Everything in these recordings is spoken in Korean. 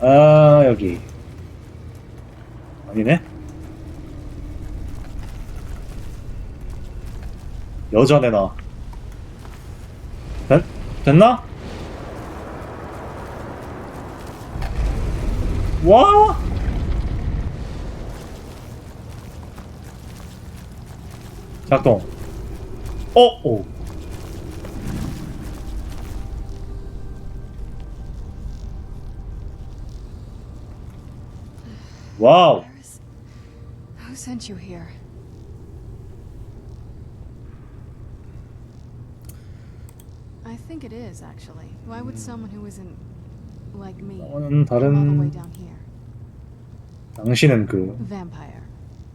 아 여기. 아니네. 여전해 나. 됐, 됐나? 와! 작동. 어? 오 와우 Iris, who sent you here? I think it is, actually. Why would someone who isn't like me 나는 come all the way 다른 down here? 당신은 그 Vampire.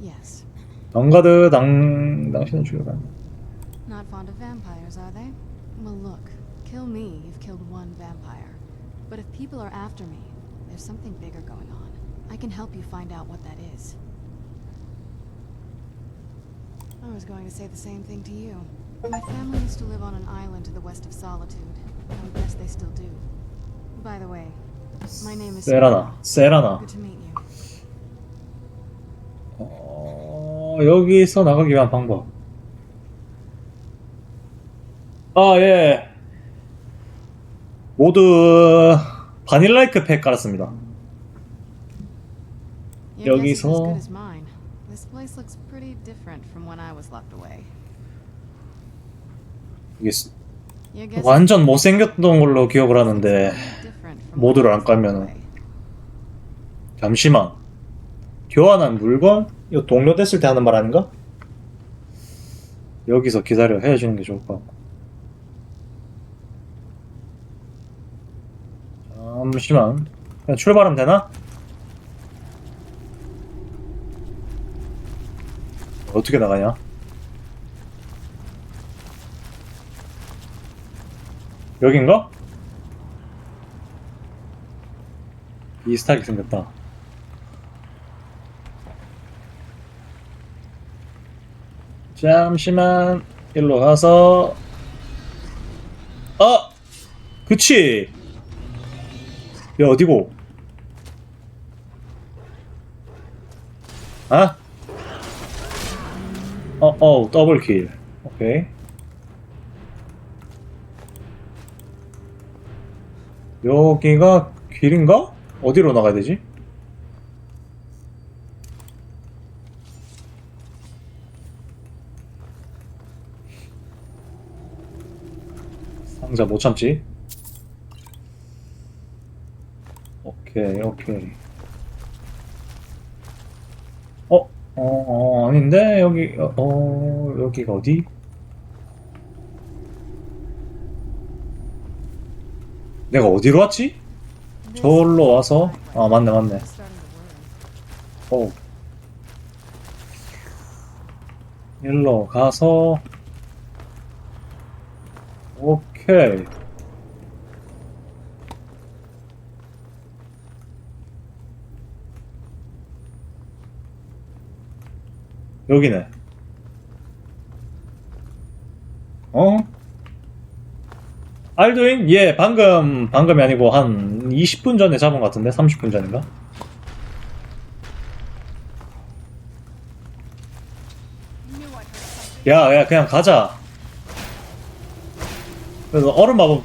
Yes. 덩가드 당 당신은 죽여가 Not fond of vampires, are they? Well, look. Kill me, you've killed one vampire. But if people are after me, there's something bigger going on. I can help you find out what that is. I was going to say the same thing to you. My family used to live on an island to the west of Solitude. I would guess they still do. By the way, my name is 세라나 세라나 Good to meet you. 어, 여기서 나가기 위한 방법 아 예 모두 바닐라이크 팩 깔았습니다 Your guess is as 여기서- good as mine. This place looks pretty different from when I 이게 is 완전 못생겼던 걸로 기억을 하는데 모드를 I 안 깔면은. 잠시만 교환한 물건? 이거 동료됐을 때 하는 말 아닌가? 여기서 기다려 헤어지는 게 좋을 것 같고 잠시만 그냥 출발하면 되나? 어떻게 나가냐? 여긴가? 비슷하게 생겼다 잠시만 일로 가서 아 그치 야 어디고 아? 어 어 더블킬 오케이 여기가 길인가? 어디로 나가야 되지? 상자 못 참지. 오케이, 오케이. 어, 어, 어, 아닌데? 여기, 어, 어, 여기가 어디? 내가 어디로 왔지? 저기로 와서. 아, 맞네, 맞네. 어. 일로 가서, 오케이. 여기네. 어? 알두인? 예, 방금, 방금이 아니고 한 20분 전에 잡은 것 같은데? 30분 전인가? 야, 야, 그냥 가자. 그래서 얼음 마법,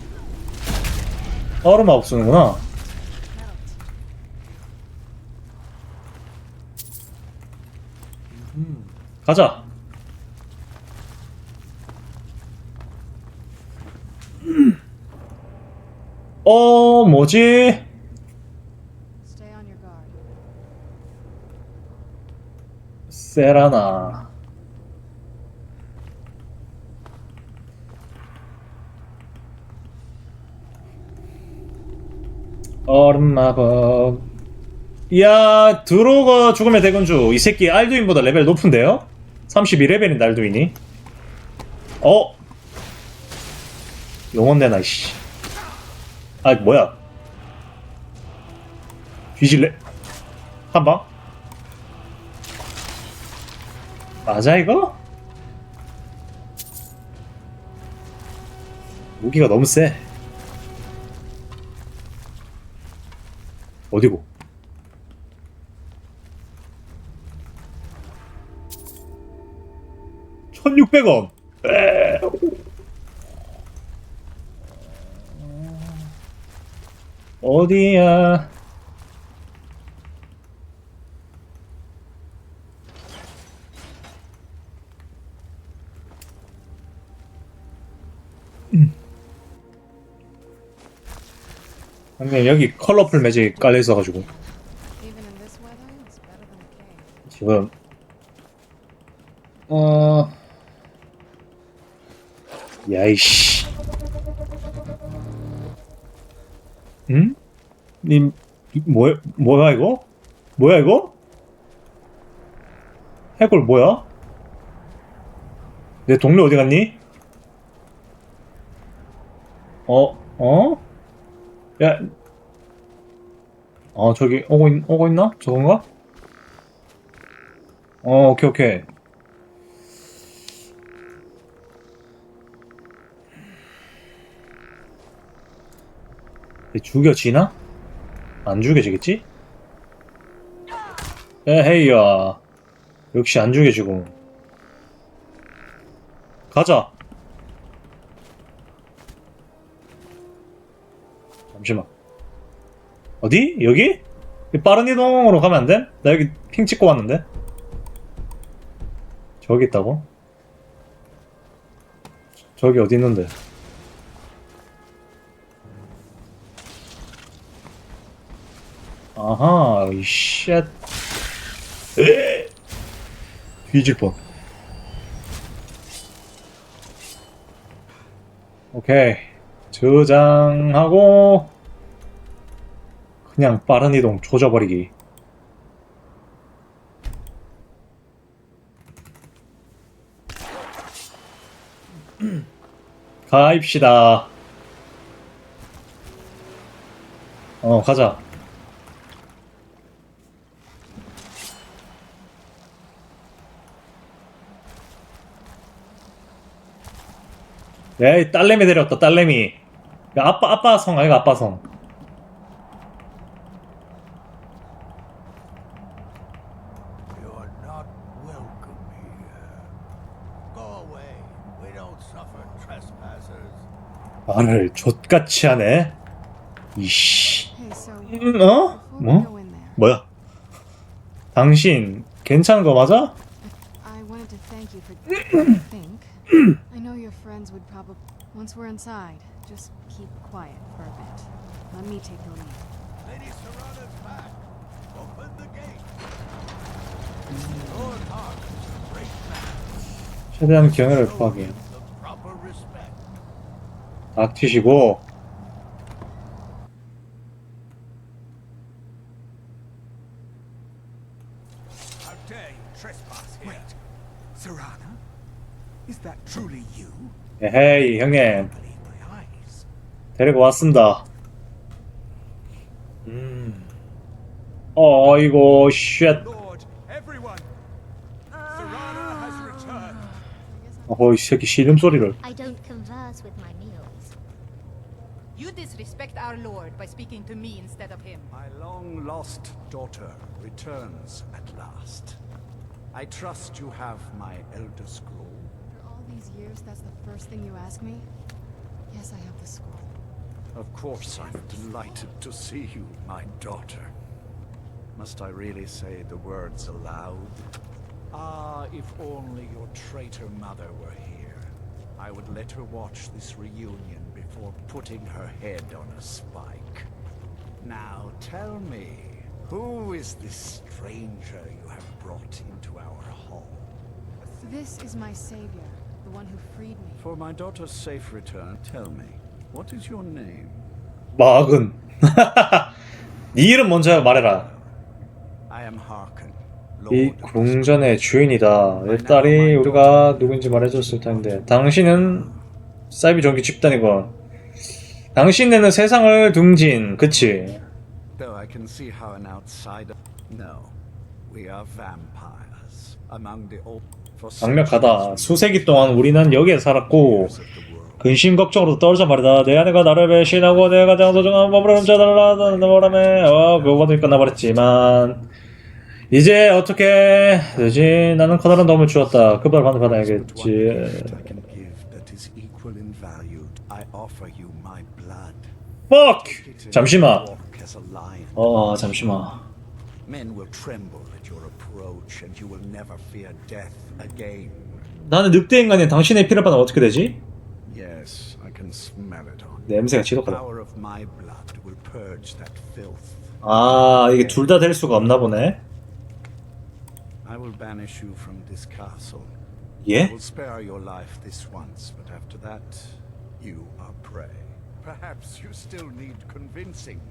얼음 마법 쓰는구나. 음, 가자. 어, 뭐지? 세라나. 얼음 마법. 이야, 드로거 죽음의 대군주. 이 새끼 알두인보다 레벨 높은데요? 32레벨인데, 알두인이. 어? 영혼 내나, 이씨. 아, 뭐야. 뒤질래? 한 방? 맞아 이거? 무기가 너무 세. 어디고? 천육백 원. 어디야? 형님 여기 컬러풀 매직 깔려 있어가지고. 지금 어 야이씨 응? 님 뭐야 뭐야 이거? 뭐야 이거? 해골 뭐야? 내 동료 어디 갔니? 어? 어? 야, 어 저기 오고 있, 오고 있나? 저건가? 어, 오케이, 오케이. 죽여지나? 안 죽여지겠지? 에헤이야. 역시 안 죽여지고. 가자. 잠시만. 어디? 여기? 이 빠른 이동으로 가면 안 돼? 나 여기 핑 찍고 왔는데? 저기 있다고? 저기 어디 있는데? 아하, 이 쉣. 에! 뒤질 뻔. 오케이. 저장하고, 그냥 빠른 이동 조져버리기. 가입시다. 어, 가자. 에이, 딸내미 데려왔다, 딸내미. 야, 아빠, 아빠 성, 아이가 아빠 성. You're not welcome here. Go away. We don't suffer trespassers. 말을 족같이 하네. 이씨. Hey, so 음, 어? before we 뭐? go in there, 뭐야? 당신, 괜찮은 거 맞아? I wanted to thank you for. I think. I know your friends would probably. Once we're inside, just keep quiet for a bit. Let me take the lead. Lady Serrana's back. Open the gate. Lord Hark's great man. 최대한 경혈을 Show 구하게. him the proper respect. 악 튀시고. How dare you trespass here? Wait, Serana? Is that truly you? 에헤이, 형님. 데리고 왔습니다. 음. 어이고, 쉣. 어허, 이 새끼 씨름 소리를. I don't converse with my meals. You disrespect our lord by speaking to me instead of him. My long lost daughter returns at last. I trust you have my Elder Scroll. After all these years, that's the first thing you ask me? Yes, I have the scroll. Of course, I'm delighted to see you, my daughter. Must I really say the words aloud? Ah, if only your traitor mother were here. I would let her watch this reunion before putting her head on a spike. Now tell me, who is this stranger you have brought into our hall? This is my savior, the one who freed me. For my daughter's safe return, tell me, what is your name? 막은. 네 이름 먼저 말해라. I am Harken, 이 궁전의 주인이다. 내 딸이 우리가 누군지 말해줬을 텐데. 당신은 사이비 종기 집단이건. 당신네는 세상을 둥진, 그치? Though I can see how an outsider. No, we are vampires among the old. 강력하다. 수세기 동안 우리는 여기에 살았고. 근심 걱정으로 떨어져 말이다. 내 아내가 나를 배신하고 내가 가장 소중한 몸을 훔쳐달라 너라며 어, 그거는 끝나버렸지만 이제 어떻게 되지? 나는 커다란 도움을 주었다. 그 one 받아야겠지. and 잠시만. 어, 잠시만. Men will tremble at your approach, and you will never fear death again. 나는 늑대 인간이 당신의 피를 받으면 어떻게 되지? Yes, I can smell it on. 냄새가 The 지독하다. power of my blood will purge that filth. 아, 이게 둘 다 될 수가 없나 보네. I will banish you from this castle. 예? I will spare your life this once, but after that, you are prey. Perhaps you still need convincing.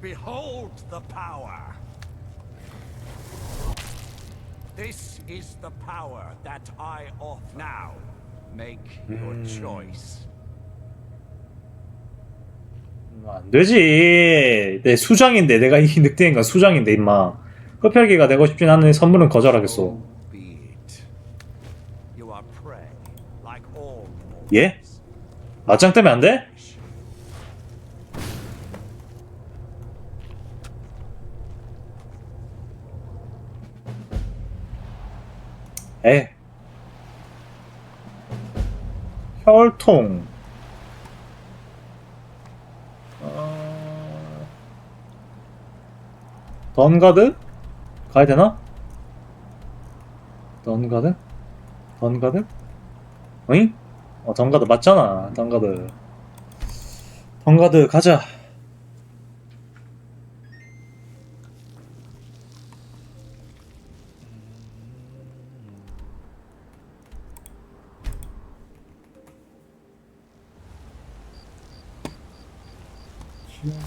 Behold the power! This is the power that I offer. Now, make your choice. 안 되지. 내 수장인데 내가 이 늑대 인간 수장인데 임마. 흡혈귀가 되고 싶진 않으니 선물은 거절하겠소. So be it. You are prey, like all mortals. 예? 맞짱 때문에 안 돼? 에. 혈통. 어... 던가드? 가야 되나? 던가드? 던가드? 어잉? 어, 던가드 맞잖아. 던가드. 던가드 가자.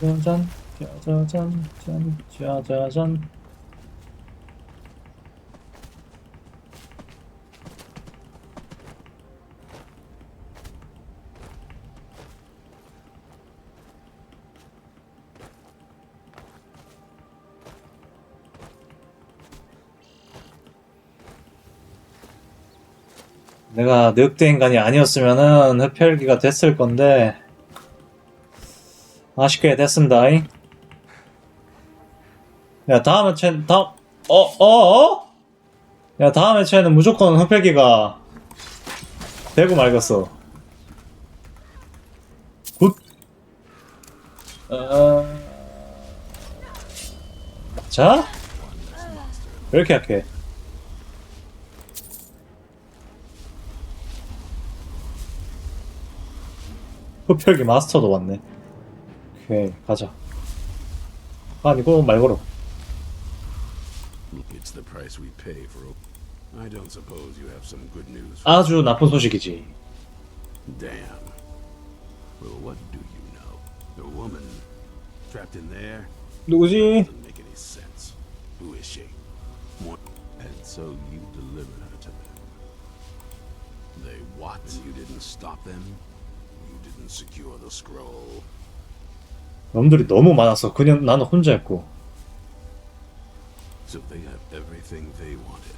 짜자잔, 짜자잔, 짠, 짜자잔. 내가 늑대 인간이 아니었으면은 흡혈귀가 됐을 건데 아쉽게 됐습니다. 잉. 야 다음 회차 다음 어 어 어? 야 다음 회차에는 무조건 흡혈귀가 되고 말겠어. 굿. 어... 자? 왜 이렇게 약해? 흡혈귀 마스터도 왔네. 오케이, 가자. 아니고 말고로. It's the price we pay for. I don't suppose you have some good news. 아주 나쁜 소식이지. Damn. Well, what do you know? The woman trapped in there 누구지? doesn't make any sense. Who is she? What? And so you delivered her to them. They what? You didn't stop them. You didn't secure the scroll. 놈들이 너무 많아서 그냥 나는 혼자였고. So they have everything they wanted.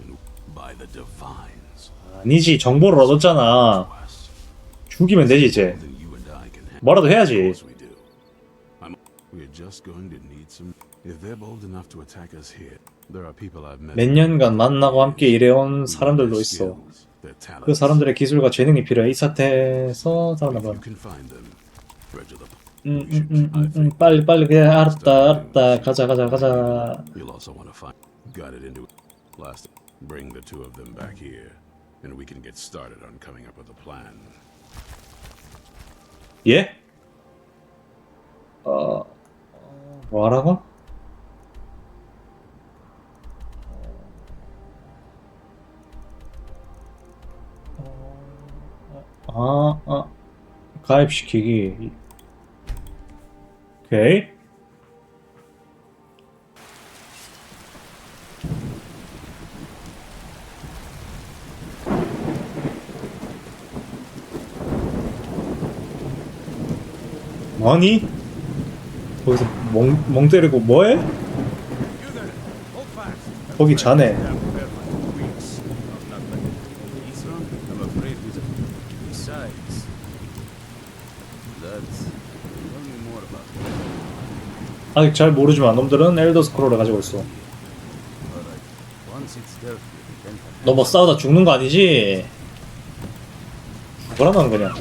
And by the divines. 아니지, 정보를 얻었잖아. 죽이면 되지 이제. 뭐라도 해야지. course we do. I'm, we're just going to need some. If they're bold enough to attack us here, there are people I've met. 몇 년간 만나고 함께 일해온 사람들도 있어. 그 사람들의 기술과 재능이 필요해. 이 사태에서 살아남아. 음, 음, 음, 음, 음. 빨리 빨리 그래 알았다 알았다 가자 가자 가자. You'll also want to find. Got it into. Last. Bring the two of them back here, and we can get started on coming up with a plan. 예? 어 뭐하라고? 아, 아, 가입시키기. 오케이. 아니? 거기서 멍, 멍 때리고 뭐해? 거기 자네. 아직 잘 모르지만 놈들은 엘더 스크롤을 가지고 있어. 너 뭐 싸우다 죽는 거 아니지? 그냥.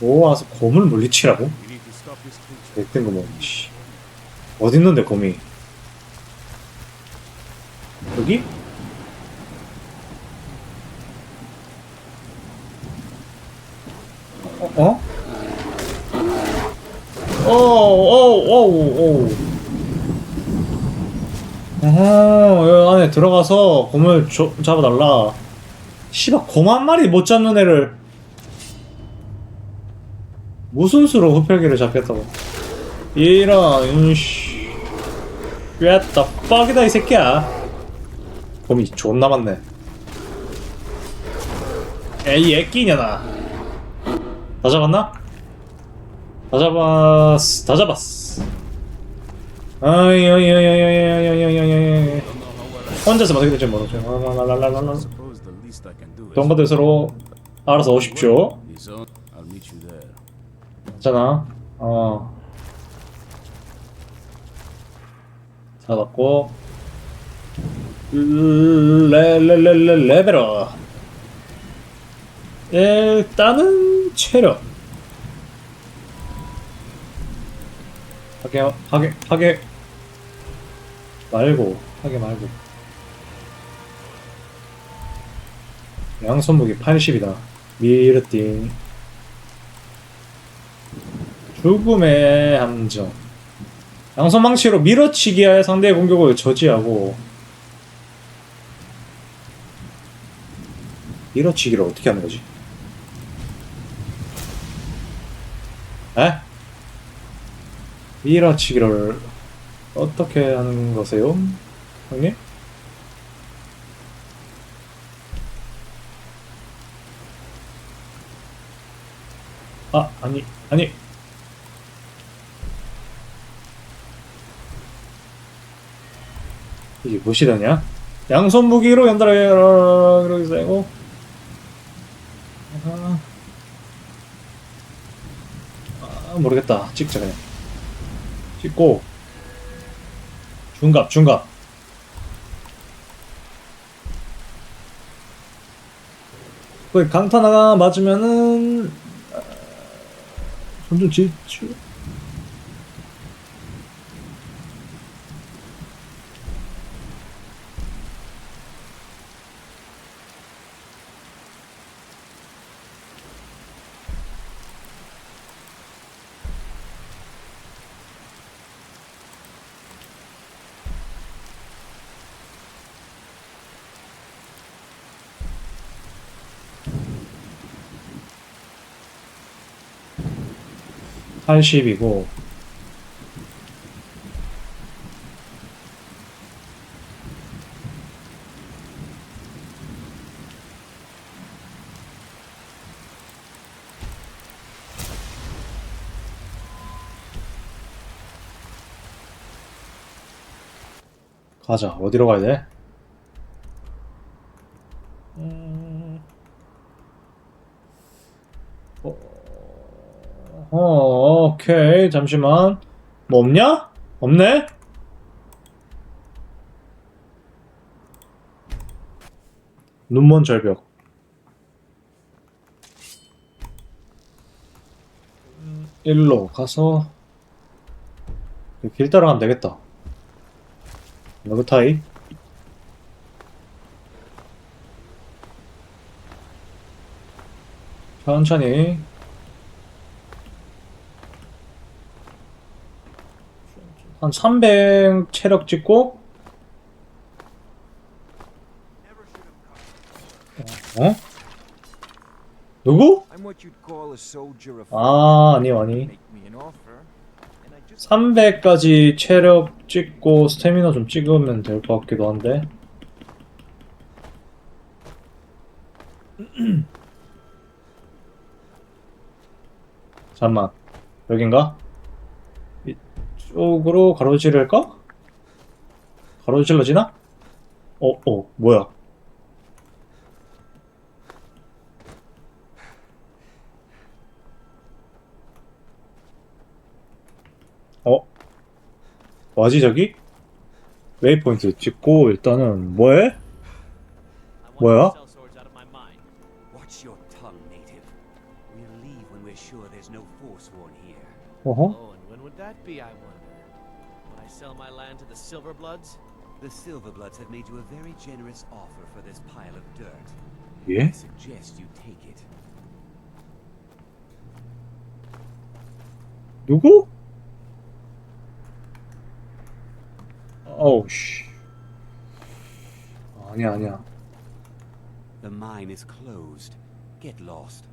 오 와서 곰을 물리치라고? creature. 백된 거 뭐. 씨. 어디 있는데 곰이? 여기? 오. 어허, 여기 안에 들어가서 곰을 조, 잡아달라. 씨발, 곰 한 마리 못 잡는 애를 무슨 수로 흡혈귀를 잡겠다고. 이런, 씨. 꿰다 뻑이다, 이 새끼야. 곰이 존나 많네. 에이, 애끼냐 나. 다 잡았나? 다 잡았어. 다 잡았어. 아이, 아이, 아이, 아이, 아이, 아이, 아이, 아이, 아이, 아이. 혼자서 어떻게 될지 모르죠. is 동거들 서로 알아서 오십시오. 있잖아. 어. 잡았고. 레벨업. 일단은 체력. 하게 하게 하게 말고 하게 말고. 양손 무기 80이다. 미르띵. 죽음의 함정. 양손 망치로 밀어치기하여 상대의 공격을 저지하고 밀어치기를 어떻게 하는 거지? 에? 밀어치기를 어떻게 하는 거세요? 형님? 아, 아니, 아니. 이게 무엇이더냐? 양손 무기로 연달아 세고 아, 아 모르겠다 찍자 그냥 찍고. 중갑 중갑. 그 강타 하나 맞으면은 아, 점점 질주 팔0이고. 가자. 어디로 가야 돼? 음... 어, 오케이. 잠시만. 뭐 없냐? 없네? 눈먼 절벽. 음, 일로 가서 길 따라가면 되겠다. 너그타이. 천천히 한 300 체력 찍고 어? 누구? 아 아니 just 300까지 체력 찍고 스태미나 좀 찍으면 될 것 같기도 한데 잠만 여긴가? 이쪽으로 가로지를까? 가로질러지나? 어, 어, 뭐야? 어? 뭐지 저기? 웨이포인트 찍고 일단은 뭐해? 뭐야? Your Silverbloods? The Silverbloods have made you a very generous offer for this pile of dirt. 예? I suggest you take it. 누구? 어우 씨 아니야 아니야 The mine is closed. Get lost.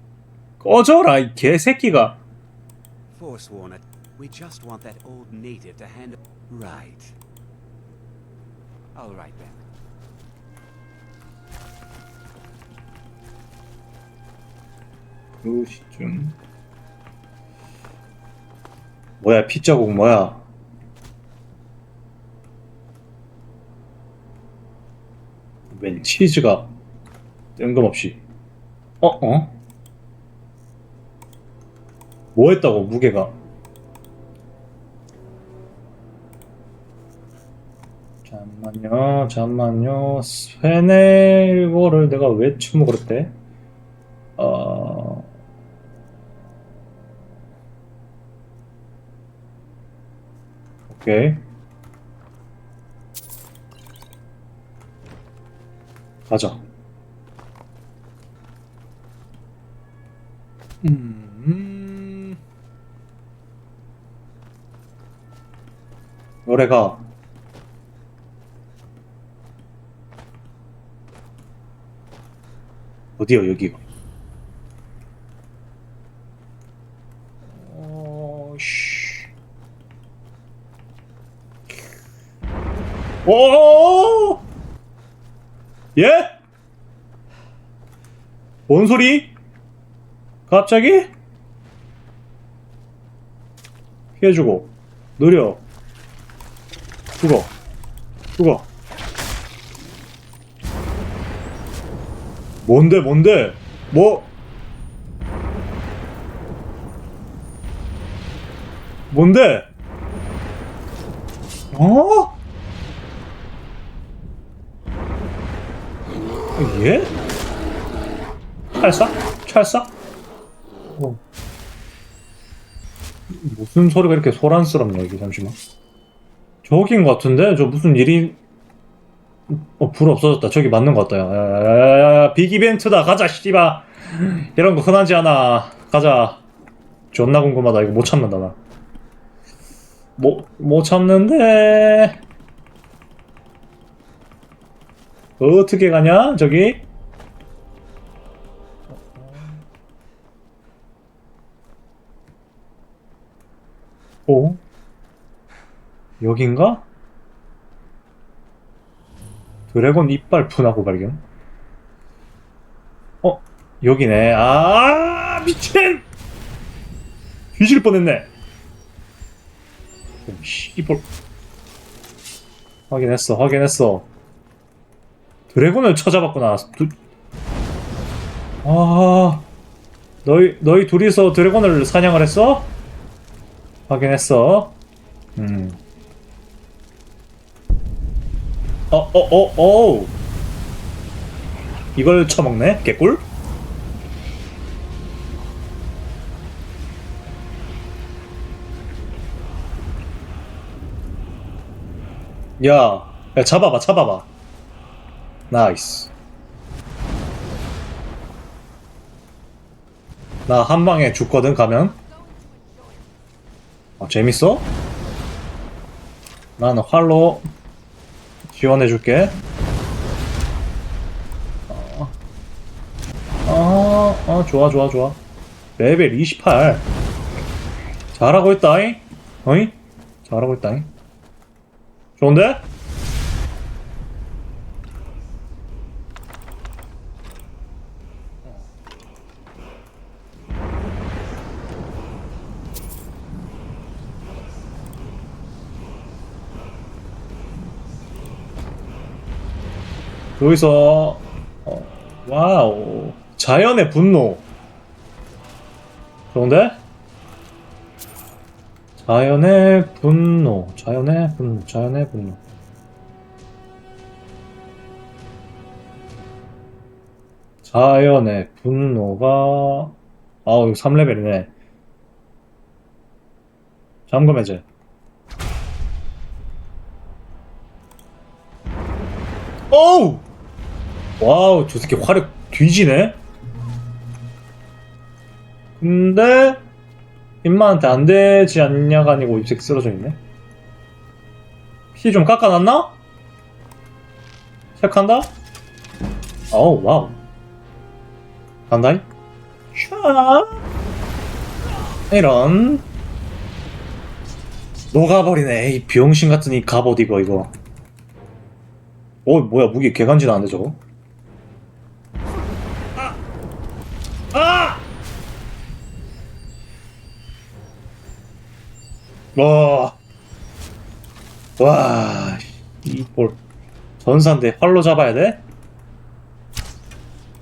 꺼져라 이 개새끼가 Forsworn, uh, we just want that old native to hand. Right. All right then. 그 시쯤 뭐야 피 자국 뭐야 웬 치즈가 뜬금없이 어? 어? 뭐 했다고 무게가 잠만요 잠만요 세네거를 내가 왜 주문 그랬대? 어... 오케이. 가자. 음. 노래가 어디요 여기가? 어, 씨. 오! 예? 뭔 소리? 갑자기? 피해주고 느려 죽어 죽어 뭔데 뭔데 뭐 뭔데 어? 예? 찰싹? 찰싹? 어. 무슨 소리가 이렇게 소란스럽냐 이게 잠시만 저긴 것 같은데? 저 무슨 일이 어, 불 없어졌다 저기 맞는 것 같다 야야야야야 빅이벤트다 가자 씨바. 이런 거 흔하지 않아. 가자. 존나 궁금하다. 이거 못 참는다 나. 못, 못 참는데. 어떻게 가냐 저기? 어? 여긴가? 드래곤 이빨 분하고 발견? 어? 여기네 아 미친 뒤질 뻔했네 오, 씨발 확인했어 확인했어 드래곤을 찾아봤구나 두... 아 너희 너희 둘이서 드래곤을 사냥을 했어? 확인했어. 음. 어, 어, 어, 어. 이걸 쳐먹네? 개꿀? 야, 야, 잡아봐, 잡아봐. 나이스. 나 한 방에 죽거든, 가면. 어, 재밌어? 나는 활로 지원해줄게. 어, 어, 어, 좋아, 좋아, 좋아. 레벨 28. 잘하고 있다잉? 어이? 잘하고 있다잉? 좋은데? 여기서 어, 와우 자연의 분노 좋은데? 자연의 분노, 자연의 분노, 자연의 분노. 자연의 분노가 아우 이거 3레벨이네. 잠금 해제. 어우! 와우, 저 새끼 화력 뒤지네? 근데, 임마한테 안 되지 않냐가 아니고 입색 쓰러져 있네? 피 좀 깎아놨나? 시작한다? 어우, 와우. 간다이? 샤! 이런. 녹아버리네. 이 병신 같은 이 갑옷 이거, 이거. 어, 뭐야, 무기 개간지 나는데, 저거? 와. 와. 이볼 전사인데 활로 잡아야 돼?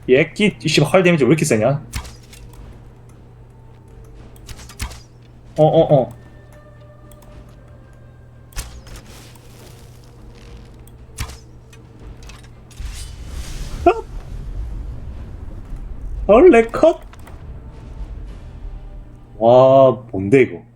얘끼 씨발 활 데미지 왜 이렇게 세냐? 어, 어, 어. 원래 컷? 와, 뭔데 이거?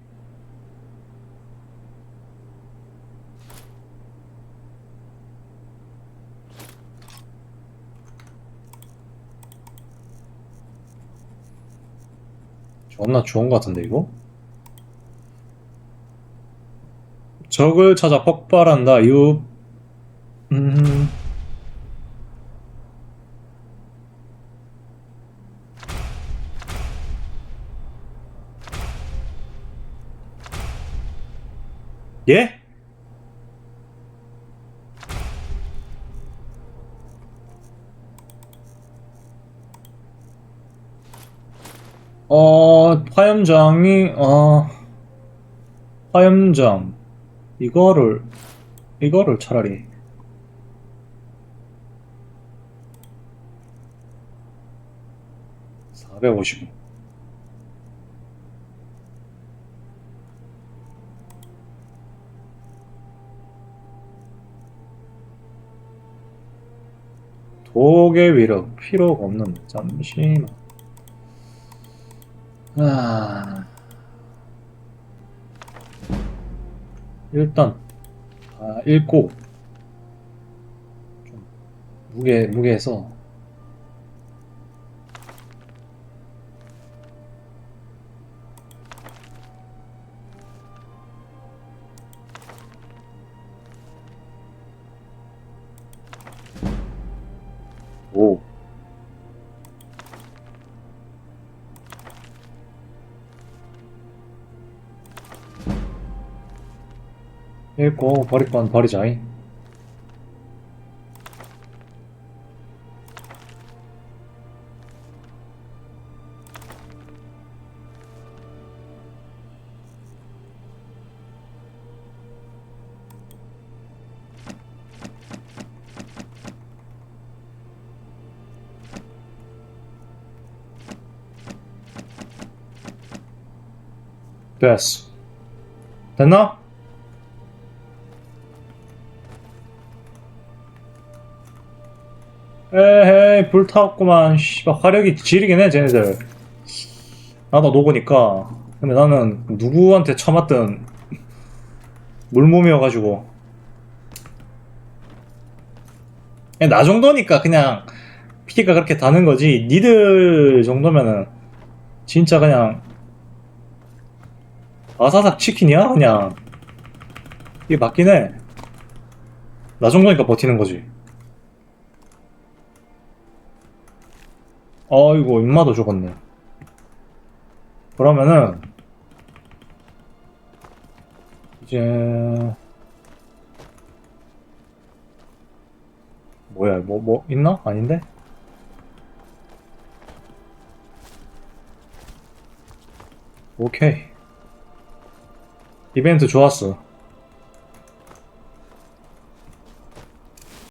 존나 좋은 것 같은데 이거? 적을 찾아 폭발한다. 유 음. 예? 어, 화염장이, 어, 화염장. 이거를, 이거를 차라리. (450) 독의 위력 필요가 없는 잠시만 아... 일단 아, 읽고 좀 무게 무게에서 읽고 버릴 건 버리자이 됐어 됐나? 에헤이 불타왔구만. 씨발 화력이 지리긴 해 쟤네들. 나도 녹으니까. 근데 나는 누구한테 처맞든 물몸이어가지고. 나 정도니까 그냥 피가 그렇게 다는 거지. 니들 정도면은 진짜 그냥 아사삭 치킨이야 그냥. 이게 맞긴 해나 정도니까 버티는 거지 어이구 임마도 죽었네 그러면은 이제 뭐야 뭐뭐 있나? 아닌데? 오케이 이벤트 좋았어